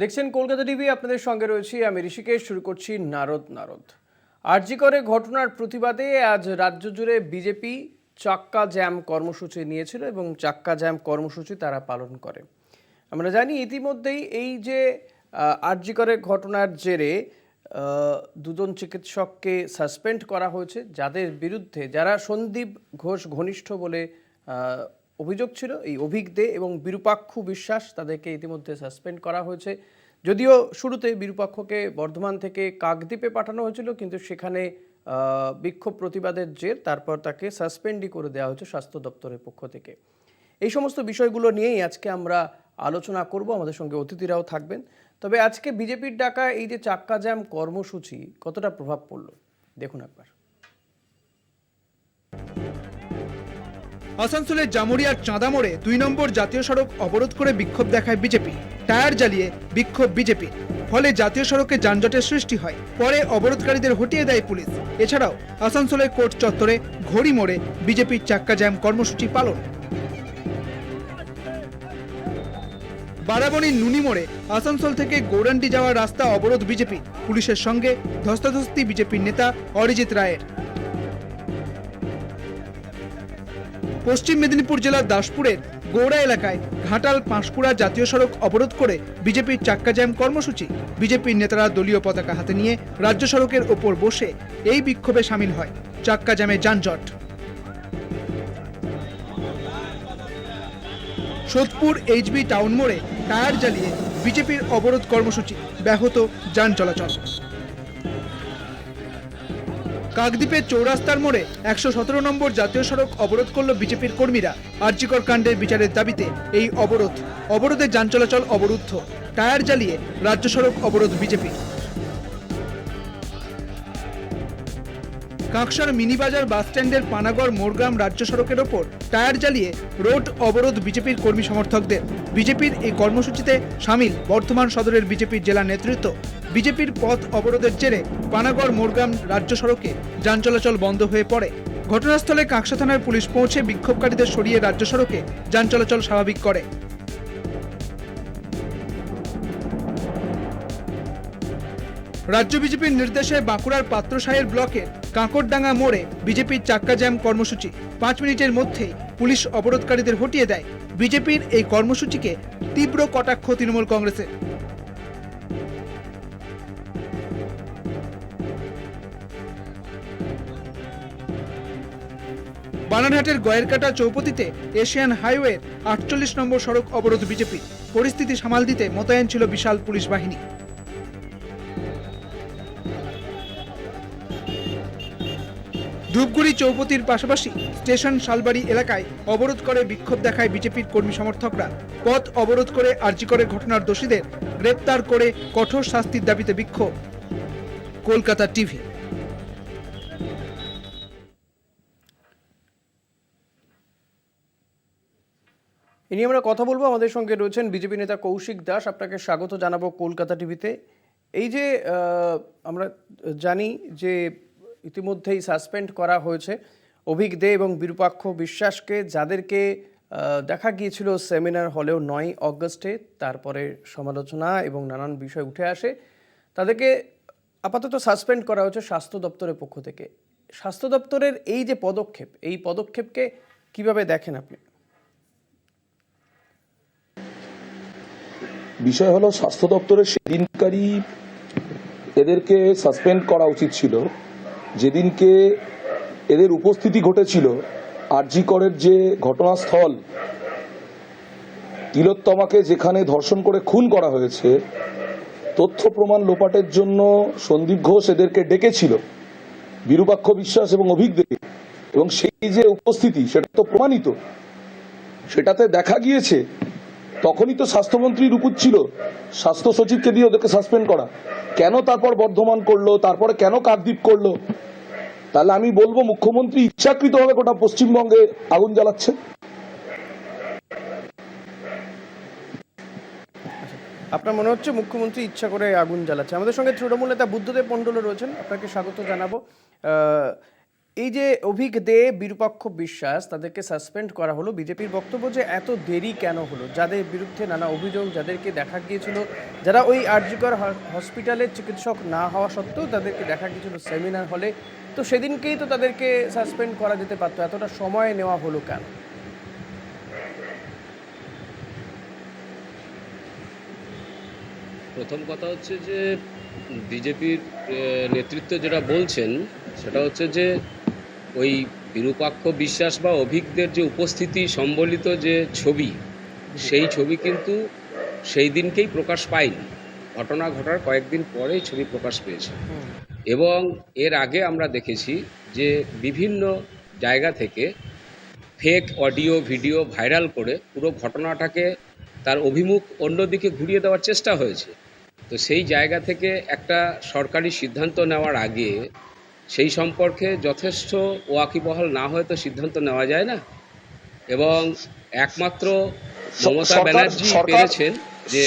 দেখছেন কলকাতা টিভি, আপনাদের সঙ্গে রয়েছি আমি ঋষিকেশ, শুরু করছি নারদ নারদ। আরজি করে ঘটনার প্রতিবাদে আজ রাজ্য জুড়ে বিজেপি চাক্কা জ্যাম কর্মসূচি নিয়েছিল এবং চাক্কা জ্যাম কর্মসূচি তারা পালন করে। আমরা জানি ইতিমধ্যেই এই যে আরজি করে ঘটনার জেরে দুজন চিকিৎসককে সাসপেন্ড করা হয়েছে, যাদের বিরুদ্ধে যারা সন্দীপ ঘোষ ঘনিষ্ঠ বলে অভিযোগ ছিল, এই অভিক দে এবং বিরূপাক্ষু বিশ্বাস তাদেরকে ইতিমধ্যে সাসপেন্ড করা হয়েছে। যদিও শুরুতে বিরূপাক্ষকে বর্ধমান থেকে কাকদ্বীপে পাঠানো হয়েছিল, কিন্তু সেখানে বিক্ষোভ প্রতিবাদের জের, তারপর তাকে সাসপেন্ডই করে দেওয়া হয়েছে স্বাস্থ্য দপ্তরের পক্ষ থেকে। এই সমস্ত বিষয়গুলো নিয়েই আজকে আমরা আলোচনা করব, আমাদের সঙ্গে অতিথিরাও থাকবেন। তবে আজকে বিজেপির ডাকা এই যে চাক্কা জ্যাম কর্মসূচি কতটা প্রভাব পড়ল? দেখুন একবার। আসানসোলের জামুরিয়ার চাঁদা মোড়ে দুই নম্বর জাতীয় সড়ক অবরোধ করে বিক্ষোভ দেখায় বিজেপি। টায়ার জ্বালিয়ে বিক্ষোভ বিজেপি। ফলে জাতীয় সড়কে যানজটের সৃষ্টি হয়। পরে অবরোধকারীদের হটিয়ে দেয় পুলিশ। এছাড়াও আসানসোলের কোর্ট চত্বরে ঘড়ি মোড়ে বিজেপির চাক্কা জ্যাম কর্মসূচি পালন। বারাবণীর নুনি মোড়ে আসানসোল থেকে গৌরান্ডি যাওয়ার রাস্তা অবরোধ বিজেপি। পুলিশের সঙ্গে ধস্তাধস্তি বিজেপির নেতা অরিজিৎ রায়ের। পশ্চিম মেদিনীপুর জেলার দাসপুরের গৌড়া এলাকায় ঘাটাল পাঁশকুড়া জাতীয় সড়ক অবরোধ করে বিজেপির চাক্কা জ্যাম কর্মসূচি। বিজেপির নেতারা দলীয় পতাকা হাতে নিয়ে রাজ্য সড়কের ওপর বসে এই বিক্ষোভে সামিল হয়। চাক্কা জ্যামে যানজট। সোদপুর এইচবি টাউন মোড়ে টায়ার জ্বালিয়ে বিজেপির অবরোধ কর্মসূচি। ব্যাহত যান চলাচল। কাকদ্বীপের চৌরাস্তার মোড়ে একশো সতেরো নম্বর জাতীয় সড়ক অবরোধ করল বিজেপির কর্মীরা। আর্যিকর কাণ্ডের বিচারের দাবিতে এই অবরোধ। অবরোধে যান চলাচল অবরুদ্ধ। টায়ার জ্বালিয়ে রাজ্য সড়ক অবরোধ বিজেপি কাঁকসার মিনিবাজার বাস স্ট্যান্ডের পানাগড় মোরগ্রাম রাজ্য সড়কের ওপর টায়ার জ্বালিয়ে রোড অবরোধ বিজেপির কর্মী সমর্থকদের। বিজেপির এই কর্মসূচিতে সামিল বর্ধমান সদরের বিজেপির জেলা নেতৃত্ব। বিজেপির পথ অবরোধের জেরে পানাগড় মোরগ্রাম রাজ্য সড়কে যান চলাচল বন্ধ হয়ে পড়ে। ঘটনাস্থলে কাঁকসা থানার পুলিশ পৌঁছে বিক্ষোভকারীদের সরিয়ে রাজ্য সড়কে যান চলাচল স্বাভাবিক করে। রাজ্য বিজেপির নির্দেশে বাঁকুড়ার পাত্রসাহের ব্লকের কাঁকড়ডাঙ্গা মোড়ে বিজেপির চাক্কা জ্যাম কর্মসূচি। পাঁচ মিনিটের মধ্যেই পুলিশ অবরোধকারীদের হটিয়ে দেয় বিজেপির এই কর্মসূচিকে তীব্র কটাক্ষ তৃণমূল কংগ্রেসের। বানারহাটের গয়েরকাটা চৌপতিতে এশিয়ান হাইওয়ের আটচল্লিশ নম্বর সড়ক অবরোধ বিজেপি পরিস্থিতি সামাল দিতে মোতায়েন ছিল বিশাল পুলিশ বাহিনী। ধূপগুড়ি চৌপতির পাশাপাশি স্টেশন শালবাড়ি এলাকায় অবরোধ করে বিক্ষোভ দেখায় বিজেপির কর্মী সমর্থকরা। পথ অবরোধ করে আর্জিকরের ঘটনার দোষীদের গ্রেপ্তার করে কঠোর শাস্তির দাবিতে বিক্ষোভ। কলকাতা টিভি। এ নিয়ে আমরা কথা বলব, আমাদের সঙ্গে রয়েছেন বিজেপি নেতা কৌশিক দাস। আপনাকে স্বাগত জানাব কলকাতা টিভিতে। এই যে আমরা জানি যে ইতিমধ্যেই সাসপেন্ড করা হয়েছে। অভিক দে এবং বিরূপাক্ষ বিশ্বাসকে যাদেরকে দেখা গিয়েছিল সেমিনার হলেও নয় অগস্টে, তারপরে সমালোচনা এবং নানান বিষয় উঠে আসে। তাদেরকে আপাতত সাসপেন্ড করা হয়েছে স্বাস্থ্য দপ্তরের পক্ষ থেকে। স্বাস্থ্য দপ্তরের এই যে পদক্ষেপ, এই পদক্ষেপকে কীভাবে দেখেন আপনি? বিষয় হলো, স্বাস্থ্য দপ্তরের সেদিনকারই এদেরকে সাসপেন্ড করা উচিত ছিল। যেদিনকে এদের উপস্থিতি ঘটেছিল, আরজি করের যে ঘটনাস্থল, তিলোত্তমাকে যেখানে ধর্ষণ করে খুন করা হয়েছে, তথ্য প্রমাণ লোপাটের জন্য সন্দীপ ঘোষ এদেরকে ডেকেছিল, বিরূপাক্ষ বিশ্বাস এবং অভিজ্ঞ এবং সেই যে উপস্থিতি, সেটা তো প্রমাণিত। সেটাতে দেখা গিয়েছে, তখনই তো স্বাস্থ্যমন্ত্রীর উচিত ছিল, স্বাস্থ্য সচিবকে দিয়ে ওদেরকে সাসপেন্ড করা। কেন তারপর বর্ধমান করল, তারপরে কেন কাকদ্বীপ করল? তাহলে আমি বলব, মুখ্যমন্ত্রী ইচ্ছাকৃত ইচ্ছাকৃতভাবে গোটা পশ্চিমবঙ্গে আগুন জ্বালাচ্ছে আপনার মনে হচ্ছে মুখ্যমন্ত্রী ইচ্ছা করে আগুন জ্বালাচ্ছে? আমাদের সঙ্গে তৃণমূল নেতা বুদ্ধদেব মণ্ডল রয়েছেন, আপনাকে স্বাগত জানাব। এই যে অভিক দে বিরূপাক্ষ বিশ্বাস, তাদেরকে সাসপেন্ড করা হলো। বিজেপির বক্তব্য যে এত দেরি কেন হলো? যাদের বিরুদ্ধে নানা অভিযোগ যাদেরকে দেখা গিয়েছিল, যারা ওই আরজিকর হসপিটালের চিকিৎসক না হওয়া সত্ত্বেও তাদেরকে দেখা গিয়েছিল সেমিনার হলে তো সেদিনকেই তো তাদেরকে সাসপেন্ড করা যেতে পারতো। এতটা সময় নেওয়া হলো কেন? প্রথম কথা হচ্ছে যে বিজেপির নেতৃত্ব যেটা বলছেন, সেটা হচ্ছে যে ওই বিরূপাক্ষ বিশ্বাস বা অভিজ্ঞদের যে উপস্থিতি সম্বলিত যে ছবি, সেই ছবি কিন্তু সেই দিনকেই প্রকাশ পায়নি। ঘটনা ঘটার কয়েকদিন পরেই ছবি প্রকাশ পেয়েছে। এবং এর আগে আমরা দেখেছি যে বিভিন্ন জায়গা থেকে ফেক অডিও ভিডিও ভাইরাল করে পুরো ঘটনাটাকে তার অভিমুখ অন্যদিকে ঘুরিয়ে দেওয়ার চেষ্টা হয়েছে। তো সেই জায়গা থেকে একটা সরকারি সিদ্ধান্ত নেওয়ার আগে সেই সম্পর্কে যথেষ্ট ওয়াকিবহাল না হয়ে তো সিদ্ধান্ত নেওয়া যায় না। এবং একমাত্র মমতা ব্যানার্জি পেরেছেন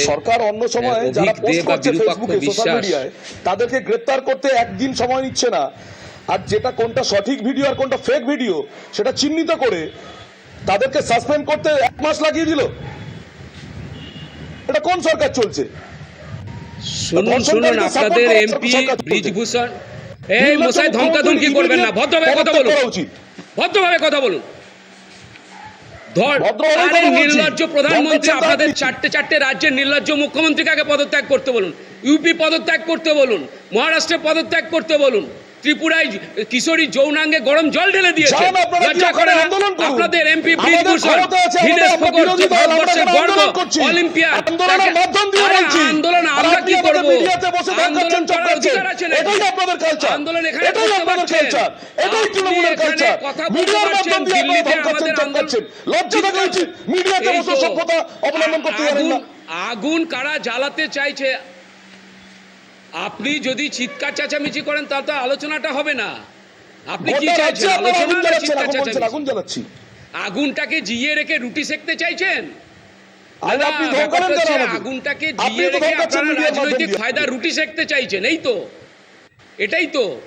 সরকার অন্য সময় যারা পোস্ট করছে ফেসবুকে সোশ্যাল মিডিয়ায় তাদেরকে গ্রেপ্তার করতে একদিন সময় নিচ্ছে না। আর যেটা কোনটা সঠিক ভিডিও আর কোনটা ফেক ভিডিও সেটা চিহ্নিত করে তাদেরকে সাসপেন্ড করতে এক মাস লাগিয়ে দিল। এটা কোন সরকার চলছে? শুনুন শুনুন আপনাদের এমপি ব্রিজভূষণ এই মশাই মুখ্যমন্ত্রী করবেন না ভদ্রভাবে কথা বলুন। ভদ্রভাবে কথা বলুন। ধর আরে নির্লজ্জ প্রধানমন্ত্রী আপনাদের চারটে চারটে রাজ্যের নির্লজ্জ মুখ্যমন্ত্রীকে আগে পদত্যাগ করতে বলুন। ইউপি পদত্যাগ করতে বলুন। মহারাষ্ট্রে পদত্যাগ করতে বলুন। ত্রিপুরায় কিশোরী যৌনাঙ্গে গরম জল ঢেলে দিয়েছে। লজ্জা করে না? আপনাদের এমপি ব্রিজভূষণ দীনেশ ফোকর ভারতবর্ষের গর্ব আন্দোলন অলিম্পিয়ান আন্দোলনের তাকে- মাধ্যম দিয়ে আরে বলছি। আন্দোলন আমরা কি করব? আন্দোলন করার অধিকার আছে নাকি? এটাই আপনাদের কালচার আন্দোলন এখানে করতে আপনাদের পারছেন। কালচার এটাই তৃণমূলের কালচার মিডিয়ার মাধ্যম দিয়ে আপনারা দিল্লিতে ধমকাচ্ছেন আমাদের চমকাচ্ছেন লজ্জা থাকা উচিত মিডিয়াতে বসে সভ্যতা অবলম্বন করতে জানেন না। আগুন- আগুন কারা জ্বালাতে চাইছে? আপনি যদি চিৎকার চেঁচামেচি করেন তাহলে তো আলোচনাটা হবে না। আপনি কি চাইছেন? আগুন আলোচনা চিৎকার চেঁচামেচি। জ্বালাচ্ছি। আগুনটাকে জিয়ে রেখে রুটি সেকতে চাইছেন? আগুনটাকে জিয়ে রেখে আপনারা রাজনৈতিক ফায়দা রুটি সেকতে চাইছেন এই তো। এটাই তো।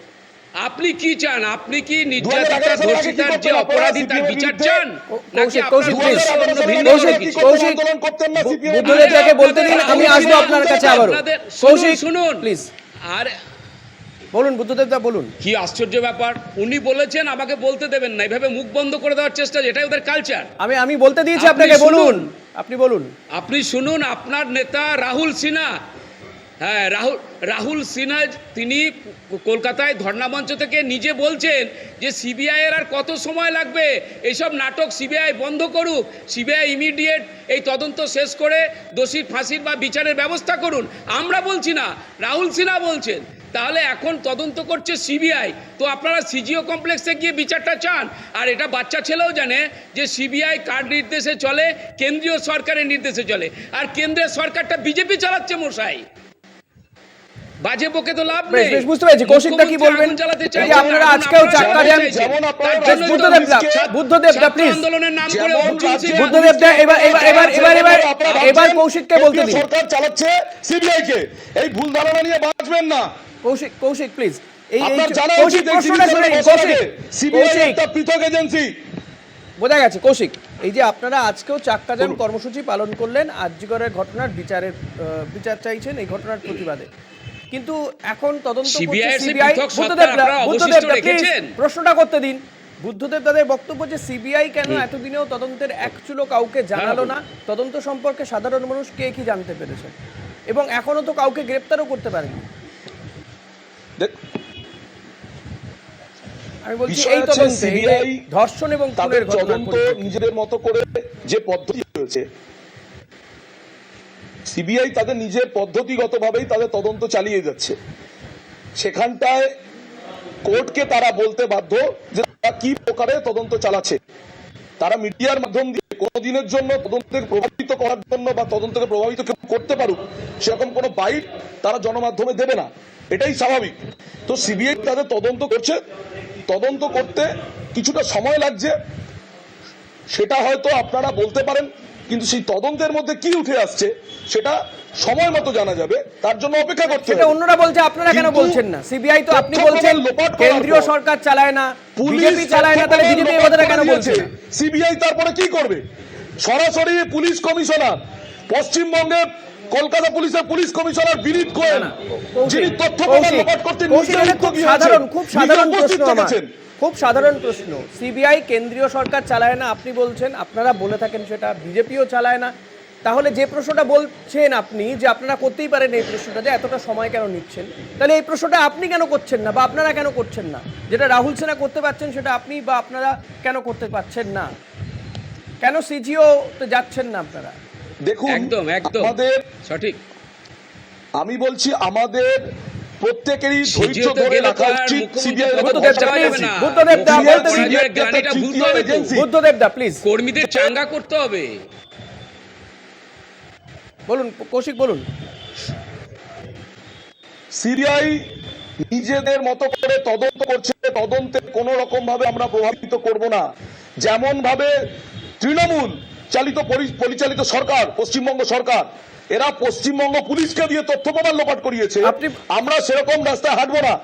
আপনি কি চান? আপনি কি নির্যাতিতা ধর্ষিতার যে অপরাধী তার বিচার চান? নাকি বুদ্ধদেবটাকে বলতে দিন আমি আসব আপনার কাছে আবারও। কৌশিক শুনুন। প্লিজ। আর বলুন বুদ্ধদেব দা বলুন। কি আশ্চর্য ব্যাপার উনি বলেছেন আমাকে বলতে দেবেন না এভাবে মুখ বন্ধ করে দেওয়ার চেষ্টা এটাই ওদের কালচার আমি আমি বলতে দিয়েছি আপনাকে বলুন। আপনি বলুন। আপনি শুনুন আপনার নেতা রাহুল সিনহা হ্যাঁ রাহুল রাহুল সিনহা তিনি কলকাতায় ধর্ণামঞ্চ থেকে নিজে বলছেন যে সিবিআই এর আর কত সময় লাগবে? এইসব নাটক সিবিআই বন্ধ করুক, সিবিআই ইমিডিয়েট এই তদন্ত শেষ করে দোষীর ফাঁসির বা বিচারের ব্যবস্থা করুন। আমরা বলছি না, রাহুল সিনহা বলছেন, তাহলে এখন তদন্ত করছে সিবিআই। তো আপনারা সিজিও কমপ্লেক্সে গিয়ে বিচারটা চান। আর এটা বাচ্চা ছেলেও জানে যে সিবিআই কার নির্দেশে চলে, কেন্দ্রীয় সরকারের নির্দেশে চলে। আর কেন্দ্রের সরকারটা বিজেপি চালাচ্ছে মশাই। বাজে বকে তো লাভ নেই। বেশ বুঝতে পেরেছি। কৌশিকদা কি বলবেন? যে আপনারা আজকেও তো বুদ্ধদেবদা ছাত্র- বুদ্ধদেবদা ছাত্র প্লিজ আন্দোলনের নাম করে রাজ্যে- বুদ্ধদেবদা এবার এবার এবার এবার এবার এবার কৌশিককে বলতে দিন। সরকার চালাচ্ছে সিবিআই কে এই ভুল ধারণা নিয়ে বাঁচবেন না। কৌশিক কৌশিক প্লিজ এই কৌশিক প্রশ্নটা শুনে কৌশিক সিবিআই একটা পৃথক এজেন্সি। বোঝা গেছে কৌশিক। এই যে আপনারা আজকেও চাক্কা জ্যাম কর্মসূচি পালন করলেন আরজিকরের ঘটনার বিচারের আহ, বিচার চাইছেন এই ঘটনার প্রতিবাদে। কিন্তু এখন তদন্ত। প্রশ্নটা করতে দিন। বুদ্ধদেব তাদের বক্তব্য যে সিবিআই কেন এতদিনেও তদন্তের এক চুলো কাউকে জানালো না? তদন্ত সম্পর্কে সাধারণ মানুষ কে কি জানতে পেরেছে? এবং এখনও তো কাউকে গ্রেপ্তারও করতে পারেনি। আমি বলছি এই তদন্তে ধর্ষণ এবং তাদের খুনের তদন্ত নিজেদের মতো করে যে পদ্ধতি রয়েছে সিবিআই তাদের নিজের পদ্ধতিগতভাবেই তাদের তদন্ত চালিয়ে যাচ্ছে। সেখানটায় কোর্টকে তারা বলতে বাধ্য যে তারা কি প্রকারে তদন্ত চালাচ্ছে। তারা মিডিয়ার মাধ্যম দিয়ে কোনোদিনের জন্য তদন্তকে প্রভাবিত করার জন্য বা তদন্তকে প্রভাবিত করতে পারুক, সেরকম কোনো বাইট তারা জনমাধ্যমে দেবে না। এটাই স্বাভাবিক। তো সিবিআই তাদের তদন্ত করছে। তদন্ত করতে কিছুটা সময় লাগছে। সেটা হয়তো আপনারা বলতে পারেন কিন্তু সেই তদন্তের মধ্যে কি উঠে আসছে সেটা সময় মতো জানা যাবে। তার জন্য অপেক্ষা করতে হবে। অন্যরা বলছে আপনারা কেন বলছেন না? সিবিআই তো আপনি বলছেন কেন্দ্রীয় সরকার চালায় না বিজেপি চালায় না তাহলে বিজেপি এই কথাটা কেন বলছে? সিবিআই তারপরে কি করবে? সরাসরি পুলিশ কমিশনার পশ্চিমবঙ্গের কলকাতা পুলিশের পুলিশ কমিশনার বিনীত গোয়েল না, যিনি তথ্য প্রমাণ করতে নিজে সাধারণ খুব সাধারণ প্রশ্ন আমার। খুব সাধারণ প্রশ্ন। সিবিআই কেন্দ্রীয় সরকার চালায় না আপনি বলছেন আপনারা বলে থাকেন সেটা বিজেপিও চালায় না। তাহলে যে প্রশ্নটা বলছেন আপনি যে আপনারা করতেই পারেন এই প্রশ্নটা যে এতটা সময় কেন নিচ্ছেন? তাহলে এই প্রশ্নটা আপনি কেন করছেন না বা আপনারা কেন করছেন না? যেটা রাহুল সেনা করতে পারছেন সেটা আপনি বা আপনারা কেন করতে পারছেন না? কেন সিজিও তে যাচ্ছেন না আপনারা? দেখুন একদম একদম। আমাদের সঠিক। আমি বলছি আমাদের প্রত্যেকেরই ধৈর্য ধরে রাখা উচিত সিবিআই বুদ্ধদেব দা। বুদ্ধদেব দা, বলতে দিন। পরাজয়ের হবে বুদ্ধদেব দা প্লিজ কর্মীদের চাঙ্গা করতে হবে। বলুন কৌশিক বলুন। সিবিআই নিজেদের মতো করে তদন্ত করছে তদন্তে কোনো রকম ভাবে আমরা প্রভাবিত করব না। যেমন ভাবে তৃণমূল চালিত পরি- পরিচালিত সরকার পশ্চিমবঙ্গ সরকার এরা পশ্চিমবঙ্গ পুলিশকে দিয়ে তথ্য প্রমাণ লোপাট করিয়েছে। আমরা সেরকম রাস্তায় হাঁটবো না।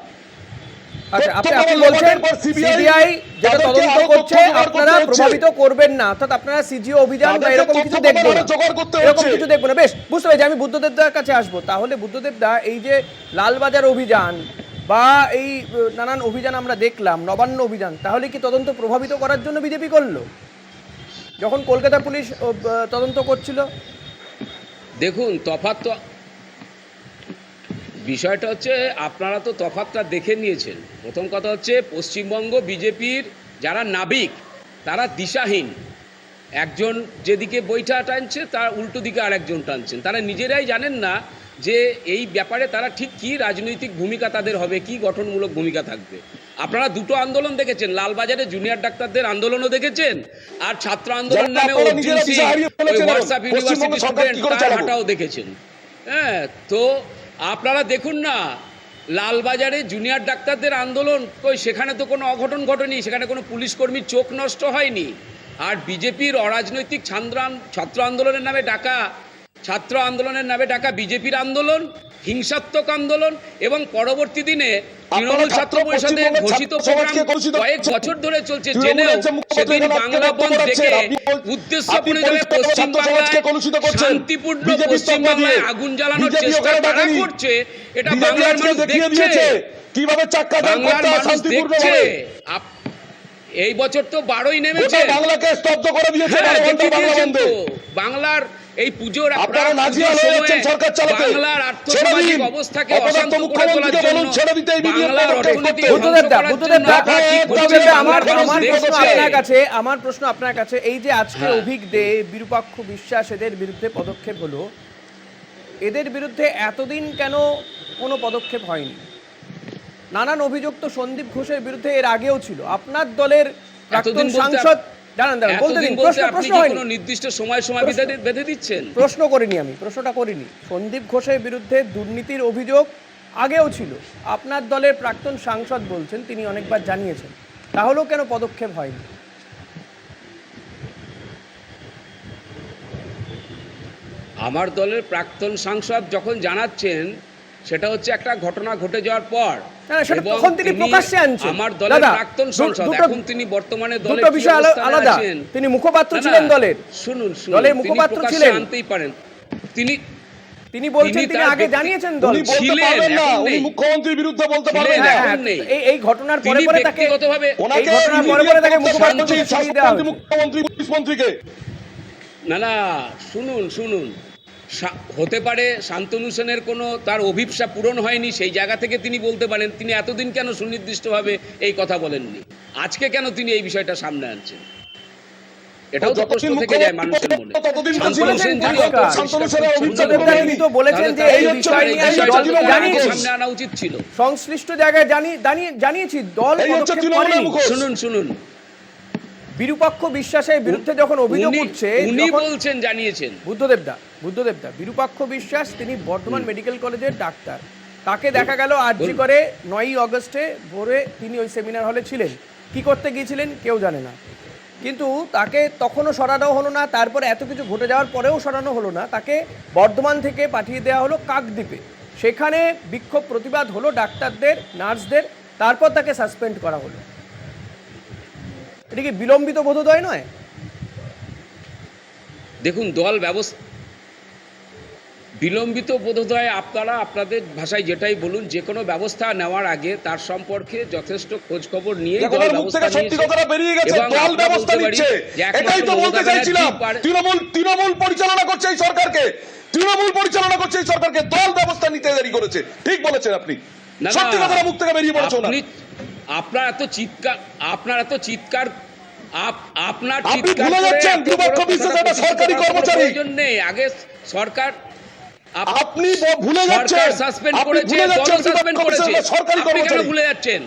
আচ্ছা আপনারা প্রভাবিত করবেন না। অর্থাৎ আপনারা সিজিও অভিযান বা এরকম কিছু দেখবেন এরকম কিছু বেশ বুঝতে পেরেছি। আমি বুদ্ধদেব দার কাছে আসব। তাহলে বুদ্ধদেব দা এই যে লালবাজার অভিযান বা এই নানান অভিযান আমরা দেখলাম নবান্ন অভিযান তাহলে কি তদন্ত প্রভাবিত করার জন্য বিজেপি করল? যখন কলকাতা পুলিশ তদন্ত করছিল দেখুন, তফাৎ তো বিষয়টা হচ্ছে আপনারা তো তফাৎটা দেখে নিয়েছেন। প্রথম কথা হচ্ছে পশ্চিমবঙ্গ বিজেপির যারা নাবিক, তারা দিশাহীন। একজন যেদিকে বইটা টানছে, তার উল্টো দিকে আরেকজন টানছেন। তারা নিজেরাই জানেন না যে এই ব্যাপারে তারা ঠিক কী রাজনৈতিক ভূমিকা তাদের হবে, কি গঠনমূলক ভূমিকা থাকবে। আপনারা দুটো আন্দোলন দেখেছেন লালবাজারে জুনিয়র ডাক্তারদের আন্দোলনও দেখেছেন আর ছাত্র আন্দোলন নামে ওই হোয়াটসঅ্যাপ ইউনিভার্সিটি স্টুডেন্ট হাঁটাও দেখেছেন। হ্যাঁ তো আপনারা দেখুন না লালবাজারে জুনিয়র ডাক্তারদের আন্দোলন কই সেখানে তো কোনো অঘটন ঘটেনি সেখানে কোনো পুলিশ কর্মীর চোখ নষ্ট হয়নি। আর বিজেপির অরাজনৈতিক ছাত্র আন্দোলনের নামে ডাকা ছাত্র আন্দোলনের নামে ডাকা বিজেপির আন্দোলন হিংসাত্মক আন্দোলন এবং পরবর্তী দিনে তৃণমূল ছাত্র পরিষদের ঘোষিত প্রোগ্রাম কয়েক বছর ধরে চলছে। জেনেও সেদিন বাংলা বন্ধ বল- উদ্দেশ্য পরিণামে পরিষ্কার পশ্চিম ছাত্র সমাজকে কলুষিত বাংলায় করছেন। শান্তিপূর্ণ BJP পশ্চিম বাংলায় আগুন জ্বালানোর চেষ্টা তারা করছে। এটা বাংলার মানুষ দেখছে। কীভাবে চাক্কা বাংলার মানুষ দেখছে। এই বছর তো বারোই নেমেছে। বাংলাকে স্তব্ধ করে দিয়েছে হ্যাঁ। বাংলার এই পুজোর আপনারা নাজিয়াল হয়ে যাচ্ছেন সরকার চালাতে। বাংলার আর্থসামাজিক অবস্থাকে অশান্ত করে তোলার জন্য ছেড়ে দিতে এই বাংলার অর্থনীতি বুদ্ধদেব দা বুদ্ধদেব দা জন্য আপনারা আপনারা কি বুদ্ধদেব বুদ্ধদেব দা, দা, আমার আমার প্রশ্ন আপনার কাছে আমার প্রশ্ন আপনার কাছে। এই যে আজকে হ্যাঁ। অভিক দে বিরূপাক্ষ বিশ্বাস এদের বিরুদ্ধে পদক্ষেপ হলো এদের বিরুদ্ধে এতদিন কেন কোনো পদক্ষেপ হয়নি? নানান অভিযোগ তো সন্দীপ ঘোষের বিরুদ্ধে এর আগেও ছিল। আপনার দলের প্রাক্তন সাংসদ দাঁড়ান দাঁড়ান বলতে দিন প্রশ্ন প্রশ্ন হয়নি। নির্দিষ্ট সময় সময় বেঁধে বেঁধে দিচ্ছেন? প্রশ্ন করিনি আমি প্রশ্নটা করিনি। সন্দীপ ঘোষের বিরুদ্ধে দুর্নীতির অভিযোগ আগেও ছিল। আপনার দলের প্রাক্তন সাংসদ বলছেন তিনি অনেকবার জানিয়েছেন। তাহলেও কেন পদক্ষেপ হয়নি? আমার দলের প্রাক্তন সাংসদ যখন জানাচ্ছেন সেটা হচ্ছে একটা ঘটনা ঘটে যাওয়ার পর সেটা তখন তিনি প্রকাশ্যে আনছেন। আমার দলের প্রাক্তন দু- এখন তিনি বর্তমানে দলে দুটো বিষয় আলাদা। তিনি মুখপাত্র ছিলেন দলের। শুনুন শুনুন দলের মুখপাত্র ছিলেন। আনতেই পারেন। তিনি তিনি বলছেন তিনি আগে জানিয়েছেন দল। ছিলেন, না। উনি মুখ্যমন্ত্রীর বিরুদ্ধে বলতে পারবেন না। হ্যাঁ। এই এই ঘটনার পরে পরে তাকে ব্যক্তিগতভাবে এই ঘটনার পরে পরে তাকে হয়েছে। মুখ্যমন্ত্রী পুলিশ মন্ত্রীকে। না না শুনুন শুনুন। হতে পারে শান্তনু সেনের কোনো তার অভিপ্সা পূরণ হয়নি সেই জায়গা থেকে তিনি বলতে পারেন তিনি এতদিন কেন সুনির্দিষ্টভাবে এই কথা বলেননি? আজকে কেন তিনি এই বিষয়টা সামনে আনছেন? এটাও তো প্রশ্ন থেকে যায় মানুষের মনে। সামনে আনা উচিত ছিল। সংশ্লিষ্ট জায়গায় জানিয়েছি দল। শুনুন শুনুন। বিরূপাক্ষ বিশ্বাসের বিরুদ্ধে যখন অভিযোগ উঠছে উনি বলছেন জানিয়েছেন। বুদ্ধদেব দা বুদ্ধদেব দা বিরূপাক্ষ বিশ্বাস তিনি বর্ধমান মেডিকেল কলেজের ডাক্তার। তাকে দেখা গেল আরজি করে নয়ই অগস্টে ভোরে তিনি ওই সেমিনার হলে ছিলেন। কি করতে গিয়েছিলেন কেউ জানে না। কিন্তু তাকে তখনও সরানো হলো না তারপরে এত কিছু ঘটে যাওয়ার পরেও সরানো হলো না। তাকে বর্ধমান থেকে পাঠিয়ে দেওয়া হলো কাকদ্বীপে। সেখানে বিক্ষোভ প্রতিবাদ হলো ডাক্তারদের নার্সদের তারপর তাকে সাসপেন্ড করা হলো। এটা কি বিলম্বিত বোধোদয় নয়? দেখুন দল ব্যবস্থা বিলম্বিত বোধোদয় আপনারা আপনাদের ভাষায় যেটাই বলুন যে কোনো ব্যবস্থা নেওয়ার আগে তার সম্পর্কে যথেষ্ট খোঁজ খবর নিয়ে এটাই তো বলতে চাইছিলাম। তৃণমূল তৃণমূল পরিচালনা করছে এই সরকারকে। তৃণমূল পরিচালনা করছে এই সরকারকে। দল ব্যবস্থা নিতে দেরি করেছে। ঠিক বলেছেন আপনি। না, না, সত্যি কথাটা মুখ থেকে বেরিয়ে পড়েছে। আপনি আপনার এত চিৎকার আপনার এত চিৎকার আপ- আপনার আপনি চিৎকার সরকারি কর্মচারী। আগে সরকার আপনি ভুলে যাচ্ছেন। সরকার সাসপেন্ড করেছে দল সাসপেন্ড করেছে। সরকারি কর্মচারী। ভুলে যাচ্ছেন?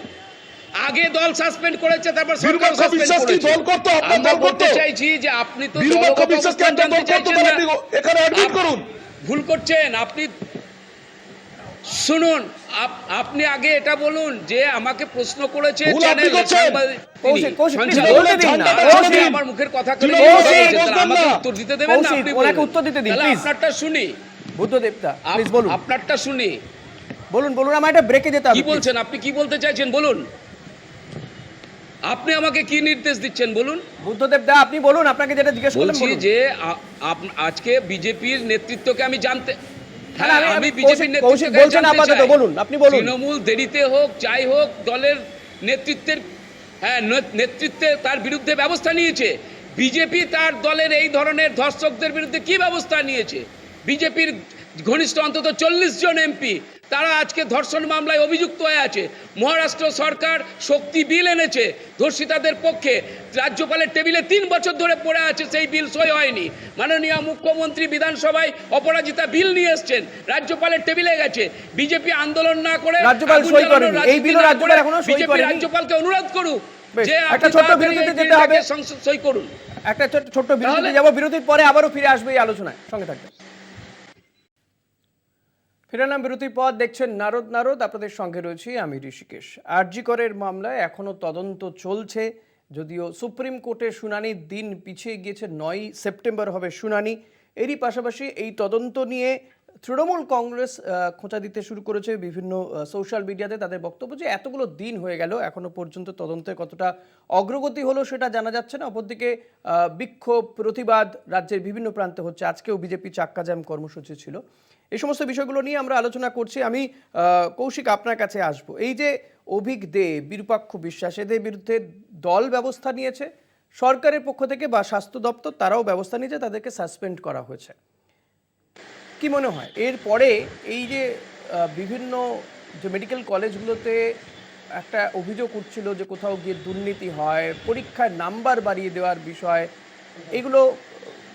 আগে দল সাসপেন্ড করেছে তারপর সরকার সাসপেন্ড করেছে দল করতো? আপনার দল করতো? চাইছি যে আপনি তো দলগত বিশ্বাসকে অবস্থান দল করতো, আপনি এখানে আপ- করুন। ভুল করছেন। আপনি শুনুন আপনি আগে এটা বলুন যে আমাকে প্রশ্ন করেছে আপনি আমার মুখের কথা। উত্তর দিতে দেবেন না আপনি। আপনারটা শুনি। বুদ্ধদেবতা প্লিজ বলুন। আপনারটা শুনি। বলুন বলুন আমার একটা ব্রেকে যেতে হবে কি বলছেন? আপনি কি বলতে চাইছেন? বলুন। আপনি আমাকে কি নির্দেশ দিচ্ছেন? বলুন। বুদ্ধদেব দা আপনি বলুন আপনাকে যেটা জিজ্ঞেস করলাম বলছি যে আজকে বিজেপির নেতৃত্বকে আমি জানতে আমি- বিজেপির নেতৃত্বকে জানতে বলুন, আপনি বলুন। তৃণমূল দেরিতে হোক যাই হোক দলের নেতৃত্বের হ্যাঁ নেতৃত্বে তার বিরুদ্ধে ব্যবস্থা নিয়েছে। বিজেপি তার দলের এই ধরনের ধর্ষকদের বিরুদ্ধে কি ব্যবস্থা নিয়েছে? বিজেপির ঘনিষ্ঠ অন্তত চল্লিশ জন এমপি তারা আজকে ধর্ষণ মামলায় অভিযুক্ত হয়ে আছে। মহারাষ্ট্র সরকার শক্তি বিল এনেছে ধর্ষিতাদের পক্ষে। রাজ্যপালের টেবিলে তিন বছর ধরে পড়ে আছে সেই বিল সই হয়নি। মাননীয় মুখ্যমন্ত্রী বিধানসভায় অপরাজিতা বিল নিয়ে এসছেন রাজ্যপালের টেবিলে গেছে। বিজেপি আন্দোলন না করে বিজেপি রাজ্যপালকে অনুরোধ করুক যে একটা ছোট্ট বিরতিতে যেতে হবে। সই করুন। একটা ছোট্ট বিরতিতে যাব। বিরতির পরে আবারও ফিরে আসবে এই আলোচনায়। সঙ্গে থাকবেন। ফিরালাম বিরতির পর দেখছেন নারদ নারদ, আপনাদের সঙ্গে রয়েছি আমি ঋষিকেশ। আরজি করের মামলায় এখনও তদন্ত চলছে, যদিও সুপ্রিম কোর্টের শুনানির দিন পিছিয়ে গিয়েছে নয় সেপ্টেম্বর হবে শুনানি। এরই পাশাপাশি এই তদন্ত নিয়ে তৃণমূল কংগ্রেস খোঁচা দিতে শুরু করেছে বিভিন্ন সোশ্যাল মিডিয়াতে তাদের বক্তব্য যে এতগুলো দিন হয়ে গেল এখনও পর্যন্ত তদন্তের কতটা অগ্রগতি হলো সেটা জানা যাচ্ছে না। অপরদিকে বিক্ষোভ, প্রতিবাদ রাজ্যের বিভিন্ন প্রান্তে হচ্ছে। আজকেও বিজেপি চাক্কা জ্যাম কর্মসূচি ছিল। এই সমস্ত বিষয়গুলো নিয়ে আমরা আলোচনা করছি। আমি কৌশিক আপনার কাছে আসব। এই যে অভিক দে, বিরূপাক্ষ বিশ্বাস, এদের বিরুদ্ধে দল ব্যবস্থা নিয়েছে। সরকারের পক্ষ থেকে বা স্বাস্থ্য দপ্তর, তারাও ব্যবস্থা নিয়েছে, তাদেরকে সাসপেন্ড করা হয়েছে। কি মনে হয়? এরপরে এই যে বিভিন্ন যে মেডিকেল কলেজগুলোতে একটা অভিযোগ উঠছিল যে কোথাও গিয়ে দুর্নীতি হয় পরীক্ষায় নাম্বার বাড়িয়ে দেওয়ার বিষয়, এগুলো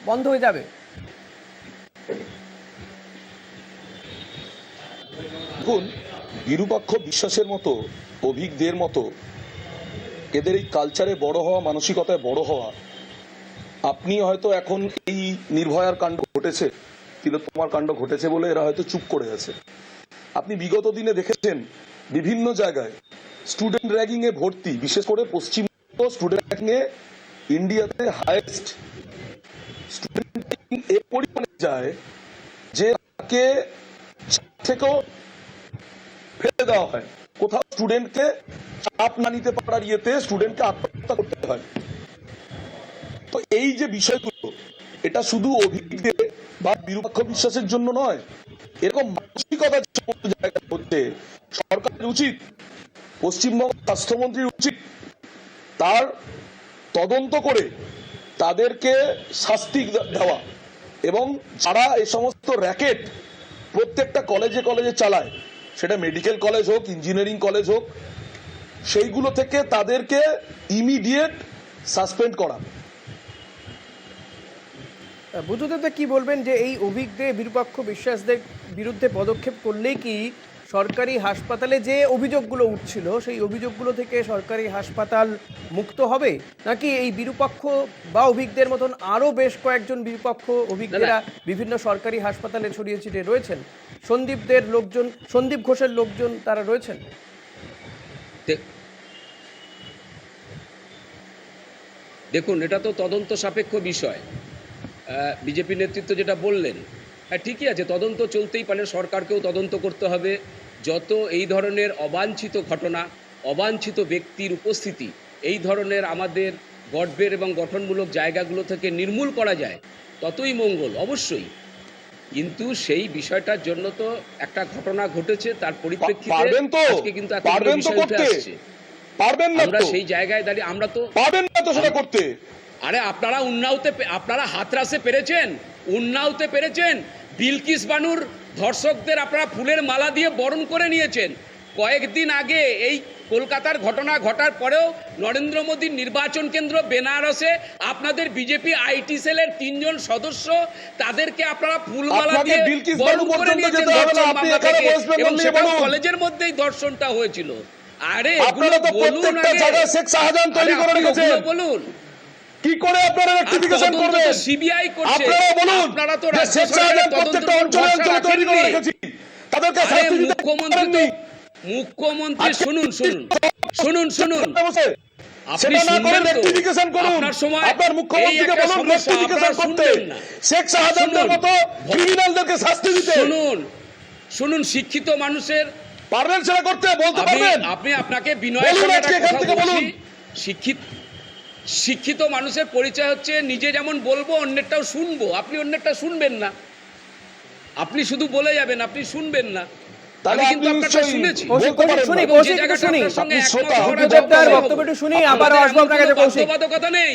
বন্ধ হয়ে যাবে? দেখুন, বিরূপাক্ষ বিশ্বাসের মতো, অভিজ্ঞদের মতো, এদের এই কালচারে বড় হওয়া, মানসিকতায় বড় হওয়া, আপনি হয়তো এখন এই নির্ভয়ার কাণ্ড ঘটেছে তিলোত্তমার কাণ্ড ঘটেছে বলে এরা হয়তো চুপ করে আছে। আপনি বিগত দিনে দেখেছেন, বিভিন্ন জায়গায় স্টুডেন্ট র্যাগিং এ ভর্তি, বিশেষ করে পশ্চিমবঙ্গ স্টুডেন্ট র্যাগিং এ ইন্ডিয়াতে হাইয়েস্ট স্টুডেন্ট এ পরিমাণে যায়, যে তাকে থেকেও ফেলে দেওয়া হয়। কোথাও স্টুডেন্টকে চাপ না নিতে পারার ইয়েতে স্টুডেন্টকে আত্মহত্যা করতে হয়। তো এই যে বিষয়গুলো, এটা শুধু বা বিশ্বাসের জন্য নয়, এরকম মানসিকতা হচ্ছে সরকারের উচিত, পশ্চিমবঙ্গ স্বাস্থ্যমন্ত্রীর উচিত, তার তদন্ত করে তাদেরকে শাস্তি দেওয়া এবং যারা এই সমস্ত র্যাকেট প্রত্যেকটা কলেজে কলেজে চালায়। সেটা মেডিকেল কলেজ হোক ইঞ্জিনিয়ারিং কলেজ হোক, সেইগুলো থেকে তাদেরকে ইমিডিয়েট সাসপেন্ড করা। বুদ্ধদেবদা কি বলবেন যে এই অভিজ্ঞে বিরূপাক্ষ বিশ্বাসদের বিরুদ্ধে পদক্ষেপ করলেই কি সরকারি হাসপাতালে যে অভিযোগগুলো উঠছিল সেই অভিযোগগুলো থেকে সরকারি হাসপাতাল মুক্ত হবে? নাকি এই বিরূপাক্ষ বা অভিজ্ঞদের মতন আরও বেশ কয়েকজন বিরূপাক্ষ অভিজ্ঞরা বিভিন্ন সরকারি হাসপাতালে ছড়িয়ে ছিটিয়ে রয়েছেন? সন্দীপদের লোকজন সন্দীপ ঘোষের লোকজন তারা রয়েছেন? দেখুন এটা তো তদন্ত সাপেক্ষ বিষয়। বিজেপি নেতৃত্ব যেটা বললেন হ্যাঁ ঠিকই আছে তদন্ত চলতেই পারে সরকারকেও তদন্ত করতে হবে। যত এই ধরনের অবাঞ্ছিত ঘটনা অবাঞ্ছিত ব্যক্তির উপস্থিতি এই ধরনের আমাদের গর্বের এবং গঠনমূলক জায়গাগুলো থেকে নির্মূল করা যায় ততই মঙ্গল অবশ্যই। কিন্তু সেই বিষয়টার জন্য তো একটা ঘটনা ঘটেছে তার পরিপ্রেক্ষিতে আজকে কিন্তু তো বিষয় উঠে আসছে। পারবেন না আমরা সেই জায়গায় দাঁড়িয়ে আমরা তো পারবেন না তো সেটা করতে? আরে আপনারা উন্নাওতে আপনারা হাতরাসে পেরেছেন? উন্নাওতে পেরেছেন? বিলকিস বানুর ধর্ষকদের আপনারা ফুলের মালা দিয়ে বরণ করে নিয়েছেন। কয়েকদিন আগে এই কলকাতার ঘটনা ঘটার পরেও নরেন্দ্র মোদীর নির্বাচন কেন্দ্র বেনারসে আপনাদের বিজেপি আইটি সেলের তিনজন সদস্য তাদেরকে আপনারা ফুলমালা দিয়ে বরণ করে নিয়েছেন ধর্ষণ মামলা থেকে। এবং নিয়ে কলেজের মধ্যেই ধর্ষণটা হয়েছিল। আরে এগুলো বলুন আগে। বলুন। কি করে আপনারা রেক্টিফিকেশন করবেন? সিবিআই করছে। আপনারা বলুন আপনারা তো যে রাজ্য শেখ সরকারের শাহজাহান তদন্তের প্রত্যেকটা অঞ্চলে অঞ্চলে তৈরি করে রেখেছি। তাদেরকে শাস্তি দিতে মুখ্যমন্ত্রী মুখ্যমন্ত্রী শুনুন শুনুন। শুনুন শুনুন। আপনি সেটা না করে শুনবেন তো? করুন। আপনার সময় আপনার মুখ্যমন্ত্রীকে বলুন সমস্যা, করতে। শেখ শাহজাহানের মতো ক্রিমিনালদেরকে শাস্তি দিতে। শুনুন। শুনুন শিক্ষিত মানুষের পারবেন সেটা করতে বলতে আপনি পারবেন? আপনি আপনাকে বিনয়ের সঙ্গে আজকে একটা এখান কথা বলুন। শিক্ষিত শিক্ষিত মানুষের পরিচয় হচ্ছে নিজে যেমন বলব, অন্যেরটাও শুনব। আপনি অন্যেরটা শুনবেন না। আপনি শুধু বলে যাবেন, আপনি শুনবেন না। তাহলে কিন্তু শুনেছি। শুনি, যে কৌশিক, শুনি। বক্তব্য একটু শুনি, আবার আসব আপনার কাছে, কৌশিক। নেই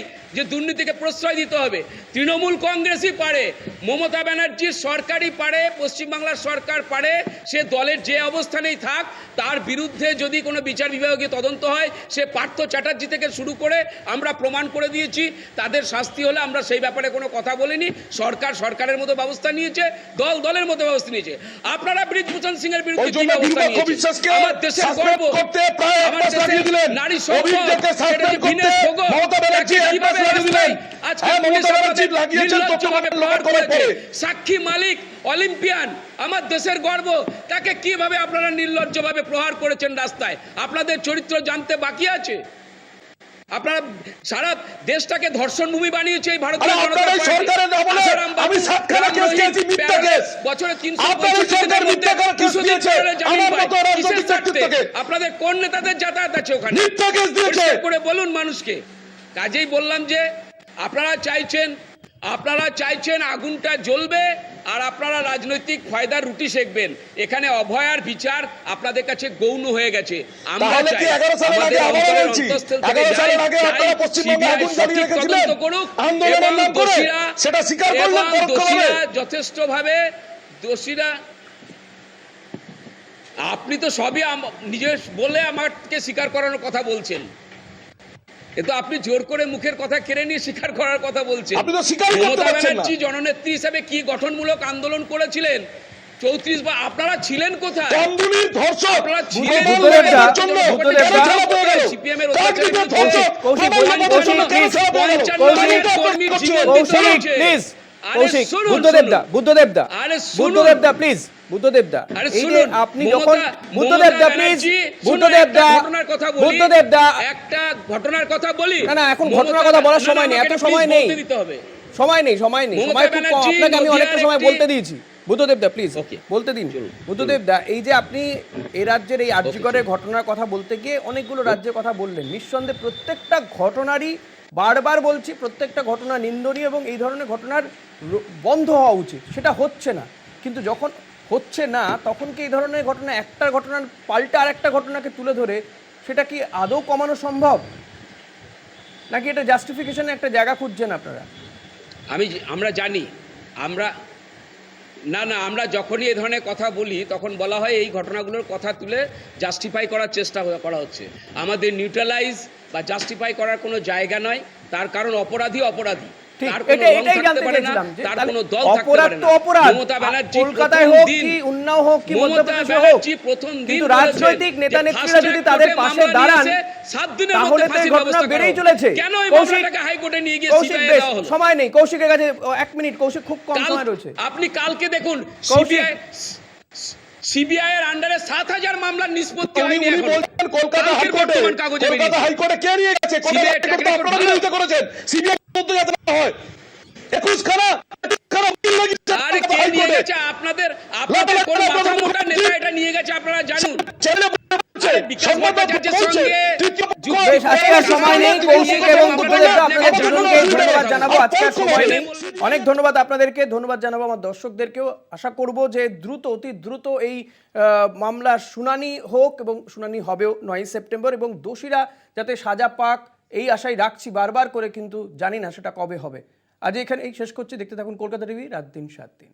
দুর্নীতিকে প্রশ্রয় দিতে হবে। তৃণমূল কংগ্রেসই পারে মমতা ব্যানার্জির সরকারই পারে পশ্চিমবাংলার সরকার পারে সে দলের যে অবস্থানেই থাক তার বিরুদ্ধে যদি কোনো বিচার বিভাগীয় তদন্ত হয় সে পার্থ চ্যাটার্জি থেকে শুরু করে আমরা প্রমাণ করে দিয়েছি। তাদের শাস্তি হলে আমরা সেই ব্যাপারে কোনো কথা বলিনি। সরকার সরকারের মতো ব্যবস্থা নিয়েছে দল দলের মতো ব্যবস্থা নিয়েছে। আপনারা ব্রিজভূষণ সিং এর বিরুদ্ধে ওই জন্য ব্যবস্থা বিশ্বাসকে আমার দেশের suspend গর্ব করতে প্রায় এক মাস লাগিয়ে দিলেন। নারী সম্পদ অভিজ্ঞকে suspend সেটা কি করতে মমতা ব্যানার্জি এক মাস লাগিয়ে দিলেন। হ্যাঁ, মমতা ব্যানার্জি লাগিয়েছেন নির্লজ্জভাবে তথ্য করার পরে। সাক্ষী মালিক অলিম্পিয়ান আমার দেশের গর্ব তাকে কীভাবে আপনারা নির্লজ্জভাবে প্রহার করেছেন রাস্তায় আপনাদের চরিত্র জানতে বাকি আছে আপনারা সারা দেশটাকে ধর্ষণ ভূমি বানিয়েছে এই ভারতীয়। বছরে। আপনাদের কোন নেতাদের যাতায়াত আছে ওখানে? করে বলুন মানুষকে। কাজেই বললাম যে আপনারা চাইছেন আপনারা চাইছেন আগুনটা জ্বলবে আর আপনারা রাজনৈতিক ফায়দার রুটি সেকবেন। এখানে অভয়ার বিচার আপনাদের কাছে গৌণ হয়ে গেছে। আমরা তাহলে কি চাই 11 সালের আগে আমাদের আবারও অন্তরের বলছি, অন্তঃস্থল থেকে যাই, আগে চাই আপনারা পশ্চিমবঙ্গে CBI আগুন জ্বালিয়ে সঠিক তদন্ত করুক এবং দোষীরা এবং যথেষ্টভাবে দোষীরা আপনি তো সবই নিজের বলে আমাকে স্বীকার করানোর কথা বলছেন। কিন্তু আপনি জোর করে মুখের কথা কেড়ে নিয়ে স্বীকার করার কথা বলছেন আপনি তো স্বীকারই করতে পারছেন না। জননেত্রী হিসেবে কি গঠনমূলক আন্দোলন করেছিলেন চৌত্রিশ বা আপনারা ছিলেন কোথায় কামদুনির ধর্ষক আপনারা ছিলেন? CPM এর কৌশিক, কৌশিক, জীবন দিতে প্লিজ আরে কৌশিক শুনুন, বুদ্ধদেব দা শুনুন। বুদ্ধদেব দা আরে শুনুন। বুদ্ধদেব দা প্লিজ বুদ্ধদেব দা আরে এই যে শুনুন, আপনি যখন বুদ্ধদেবদা প্লিজ ব্যানার্জি, শুনুন, একটা ঘটনার কথা বলি। বুদ্ধদেব একটা ঘটনার কথা বলি। না, না, এখন ঘটনার কথা বলার সময় নেই, এত সময় নেই। সময় নেই সময় নেই। সময় খুব কম। আপনাকে আমি অনেকটা সময় বলতে দিয়েছি। বুদ্ধদেব দা প্লিজ বলতে দিন। চলুন, বুদ্ধদেব দা এই যে আপনি এই রাজ্যের এই আর্যিকরের ঘটনার কথা বলতে গিয়ে অনেকগুলো রাজ্যের কথা বললেন। নিঃসন্দেহে প্রত্যেকটা ঘটনারই বারবার বলছি প্রত্যেকটা ঘটনা নিন্দনীয় এবং এই ধরনের ঘটনার বন্ধ হওয়া উচিত। সেটা হচ্ছে না। কিন্তু যখন হচ্ছে না, তখন কি এই ধরনের ঘটনা একটা ঘটনার পাল্টা আর একটা ঘটনাকে তুলে ধরে, সেটা কি আদৌ কমানো সম্ভব? নাকি এটা জাস্টিফিকেশনে একটা জায়গা খুঁজছেন আপনারা? আমি আমরা জানি, আমরা, না না, আমরা যখনই এই ধরনের কথা বলি, তখন বলা হয় এই ঘটনাগুলোর কথা তুলে জাস্টিফাই করার চেষ্টা করা হচ্ছে। আমাদের নিউট্রালাইজ বা জাস্টিফাই করার কোনো জায়গা নয়, তার কারণ অপরাধী অপরাধী। এটা এটাই জানতে পারে না, চাইছিলাম যে তার তাহলে কোনো দল থাকতে অপরাধ তো অপরাধ মমতা আর ব্যানার্জি কলকাতায় হোক কি উন্নাও হোক কি মধ্যপ্রদেশে হোক ব্যানার্জি প্রথম দিন কিন্তু রাজনৈতিক নেতা নেত্রীরা যদি তাদের পাশে দাঁড়ান নিয়েছে, সাত দিনের তাহলে তো এই ঘটনা বেড়েই চলেছে। কৌশিক হাইকোর্টে নিয়ে গিয়ে কৌশিক সিবিআই বেশ দেওয়া হলো? সময় নেই কৌশিকের কাছে এক মিনিট কৌশিক খুব কম সময় রয়েছে। আপনি কালকে দেখুন। সিবিআই সিবিআই এর আন্ডারে সাত হাজার মামলার নিষ্পত্তি হয়নি কলকাতা কালকের হাইকোর্টে বর্তমান কাগজে কলকাতা হাইকোর্টে কে নিয়ে গেছে? কলকাতা CBI হাইকোর্ট তো track record আপনারা বিরোধিতা করেছেন। সিবিআই তদন্ত যাতে না হয়। একুশ খানা আরে কে নিয়ে গেছে? আপনাদের আপনাদের কোন মাথা মোটা নেতা এটা নিয়ে গেছে আপনারা জানুন? অনেক ধন্যবাদ আপনাদেরকে ধন্যবাদ জানাব আমার দর্শকদেরকেও। আশা করব যে দ্রুত অতি দ্রুত এই আহ, মামলার শুনানি হোক এবং শুনানি হবেও নয় সেপ্টেম্বর এবং দোষীরা যাতে সাজা পাক এই আশাই রাখছি বারবার করে, কিন্তু জানি না সেটা কবে হবে। আজ এখানে এই শেষ করছি। দেখতে থাকুন কলকাতা টিভি, রাত দিন সাত দিন